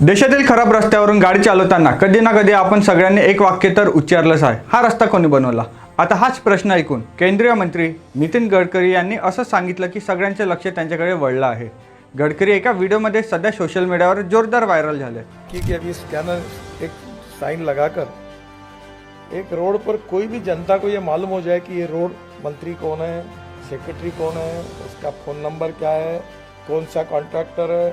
देशातील खराब रस्त्यावरून गाडी चालवताना कधी ना कधी आपण सगळ्यांनी एक वाक्य तर उच्चारलंच आहे. हा रस्ता कोणी बनवला? आता हाच प्रश्न ऐकून केंद्रीय मंत्री नितीन गडकरी यांनी असं सांगितलं की सगळ्यांचे लक्ष त्यांच्याकडे वळलं आहे. गडकरी एका व्हिडिओमध्ये सध्या सोशल मीडियावर जोरदार व्हायरल झाले. कि कि अभी स्कैनर एक साइन लगाकर एक रोड पर कोई भी जनता को ये मालूम हो जाए कि ये रोड मंत्री कौन है सेक्रेटरी कौन है उसका फ़ोन नंबर क्या है कौन सा कॉन्ट्रैक्टर है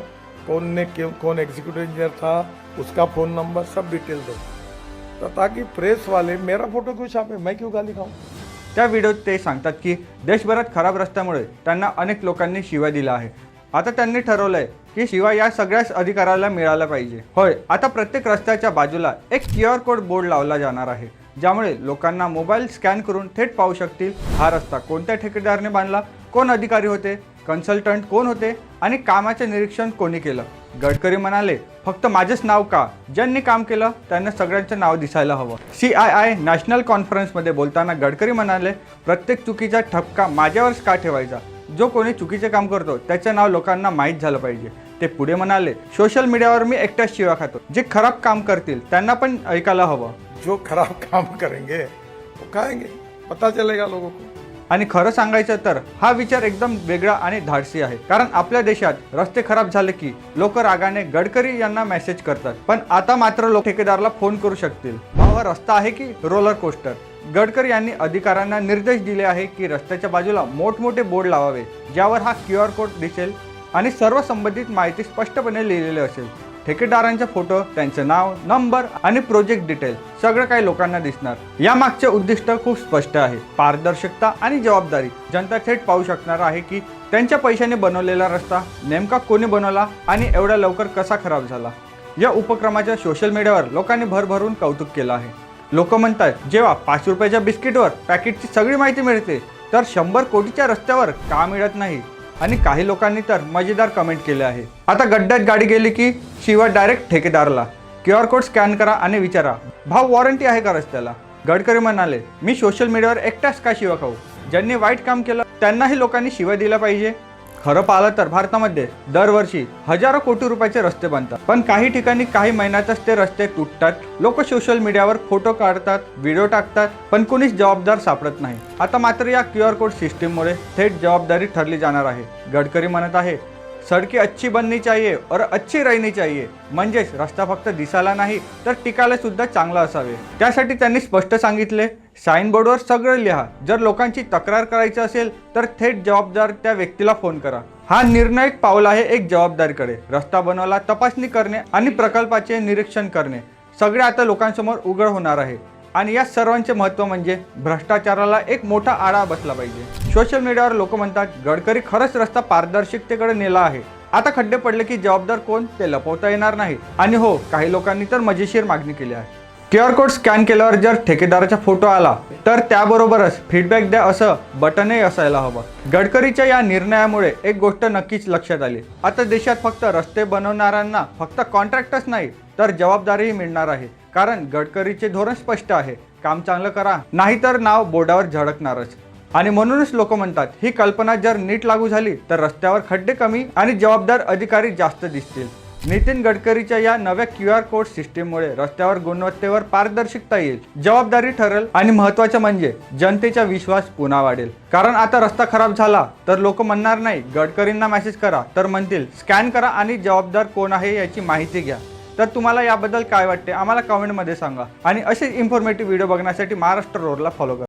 कौन ने कौन एग्जीक्यूटिव इंजीनियर था उसका फ़ोन नंबर सब डिटेल दो। तो ताकि प्रेस वाले मेरा फोटो क्यों छापे? मैं क्यों गाली खाऊं? त्या व्हिडिओत ते सांगतात की देशभरात खराब रस्त्यामुळे त्यांना अनेक लोकांनी शिवाय दिल्या आहे. आता त्यांनी ठरवलंय की शिवाय या सगळ्याच अधिकाऱ्याला मिळाला पाहिजे. होय आता प्रत्येक रस्त्याच्या बाजूला एक क्यू आर कोड बोर्ड लावला जाणार आहे ज्यामुळे लोकांना मोबाईल स्कॅन करून थेट पाहू शकतील हा रस्ता कोणत्या ठेकेदारने बांधला कोण अधिकारी होते कन्सल्टंट कोण होते आणि कामाचे निरीक्षण कोणी केलं? गडकरी म्हणाले फक्त माझेच नाव का? ज्यांनी काम केलं त्यांना सगळ्यांचं नाव दिसायला हवं. सी आय आय नॅशनल कॉन्फरन्समध्ये बोलताना गडकरी म्हणाले प्रत्येक चुकीचा ठपका माझ्यावरच का ठेवायचा? जो कोणी चुकीचे काम करतो त्याचं नाव लोकांना माहीत झालं पाहिजे. ते पुढे म्हणाले सोशल मीडियावर मी एकट्याच शिवा खातो. जे खराब काम करतील त्यांना पण ऐकायला हवं. जो खराब काम करेंगे वो खाएंगे. पता चलेगा लोगों को. आणि खरं सांगायचं तर हा विचार एकदम वेगळा आणि धाडसी आहे. कारण आपल्या देशात रस्ते खराब झाले की लोक रागाने गडकरी यांना मेसेज करतात. पण आता मात्र लोक ठेकेदारला फोन करू शकतील. भावा हा रस्ता आहे की रोलर कोस्टर गडकरी यांनी अधिकाऱ्यांना निर्देश दिले आहे की रस्त्याच्या बाजूला मोठमोठे बोर्ड लावावे ज्यावर हा क्यू आर कोड दिसेल आणि सर्व संबंधित माहिती स्पष्टपणे लिहिलेली असेल. ठेकेदारांचे फोटो त्यांचं नाव नंबर आणि प्रोजेक्ट डिटेल सगळं काही लोकांना दिसणार. या मागचे उद्दिष्ट खूप स्पष्ट आहे. पारदर्शकता आणि जबाबदारी. जनता थेट पाहू शकणार आहे की त्यांच्या पैशाने बनवलेला रस्ता नेमका कोणी बनवला आणि एवढ्या लवकर कसा खराब झाला. या उपक्रमाच्या सोशल मीडियावर लोकांनी भरभरून कौतुक केलं आहे. लोक म्हणतात जेव्हा पाच रुपयाच्या बिस्किटवर पॅकेटची सगळी माहिती मिळते तर शंभर कोटीच्या रस्त्यावर का मिळत नाही. आणि काही लोकांनी तर मजेदार कमेंट केले आहे. आता गड्ड्यात गाडी गेली की शिवाय डायरेक्ट ठेकेदारला. क्यू आर कोड स्कॅन करा आणि विचारा. भाव वॉरंटी आहे का रस्त्याला? गडकरी म्हणाले मी सोशल मीडियावर एकटाच का शिवा खाऊ? ज्यांनी वाईट काम केलं त्यांनाही लोकांनी शिवाय दिला पाहिजे. खरं पाहिलं तर भारतामध्ये दरवर्षी हजारो कोटी रुपयाचे रस्ते बनतात. पण काही ठिकाणी काही महिन्यातच ते रस्ते तुटतात. लोक सोशल मीडियावर फोटो काढतात व्हिडिओ टाकतात पण कोणीच जबाबदार सापडत नाही. आता मात्र या क्यू आर कोड सिस्टीममुळे थेट जबाबदारी ठरली जाणार आहे. गडकरी म्हणत आहे सडकी अच्छी बननी चाहिए और अच्छी रहनी चाहिए। म्हणजेच रस्ता फक्त दिसायला नाही तर टिकायला सुद्धा चांगला असावे. त्यासाठी त्यांनी स्पष्ट सांगितले साईनबोर्डवर सगळं लिहा. जर लोकांची तक्रार करायची असेल तर थेट जबाबदार त्या व्यक्तीला फोन करा. हा निर्णायक पाऊल आहे एक जबाबदारीकडे. रस्ता बनवला तपासणी करणे आणि प्रकल्पाचे निरीक्षण करणे. सगळे आता लोकांसमोर उघड होणार आहे. आणि या सर्वांचे महत्त्व म्हणजे भ्रष्टाचाराला एक मोठा आळा बसला पाहिजे. सोशल मीडियावर लोक म्हणतात गडकरी खरंच रस्ता पारदर्शकतेकडे नेला आहे. आता खड्डे पडले की जबाबदार कोण? ते लपवता येणार नाही. आणि हो काही लोकांनी तर मजेशीर मागणी केली आहे. क्यू आर कोड स्कॅन केल्यावर जर ठेकेदाराचा फोटो आला तर त्याबरोबरच फीडबॅक द्या असं बटनही असायला हवं. गडकरीच्या या निर्णयामुळे एक गोष्ट नक्कीच लक्षात आली. आता देशात फक्त रस्ते बनवणाऱ्यांना फक्त कॉन्ट्रॅक्टच नाही तर जबाबदारीही मिळणार आहे. कारण गडकरीचे धोरण स्पष्ट आहे. काम चांगलं करा. नाहीतर नाव बोर्डावर झळकणारच. आणि म्हणूनच लोक म्हणतात ही कल्पना जर नीट लागू झाली तर रस्त्यावर खड्डे कमी आणि जबाबदार अधिकारी जास्त दिसतील. नितीन गडकरीच्या या नव्या क्यू आर कोड सिस्टीममुळे रस्त्यावर गुणवत्तेवर पारदर्शकता येईल. जबाबदारी ठरेल आणि महत्वाचं म्हणजे जनतेचा विश्वास पुन्हा वाढेल. कारण आता रस्ता खराब झाला तर लोक म्हणणार नाही गडकरींना मेसेज करा. तर म्हणतील स्कॅन करा आणि जबाबदार कोण आहे याची माहिती घ्या. तर तुम्हाला याबद्दल काय वाटते? आम्हाला कमेंटमध्ये सांगा. आणि असेच इन्फॉर्मेटिव्ह व्हिडिओ बघण्यासाठी महाराष्ट्र रोडला फॉलो करा.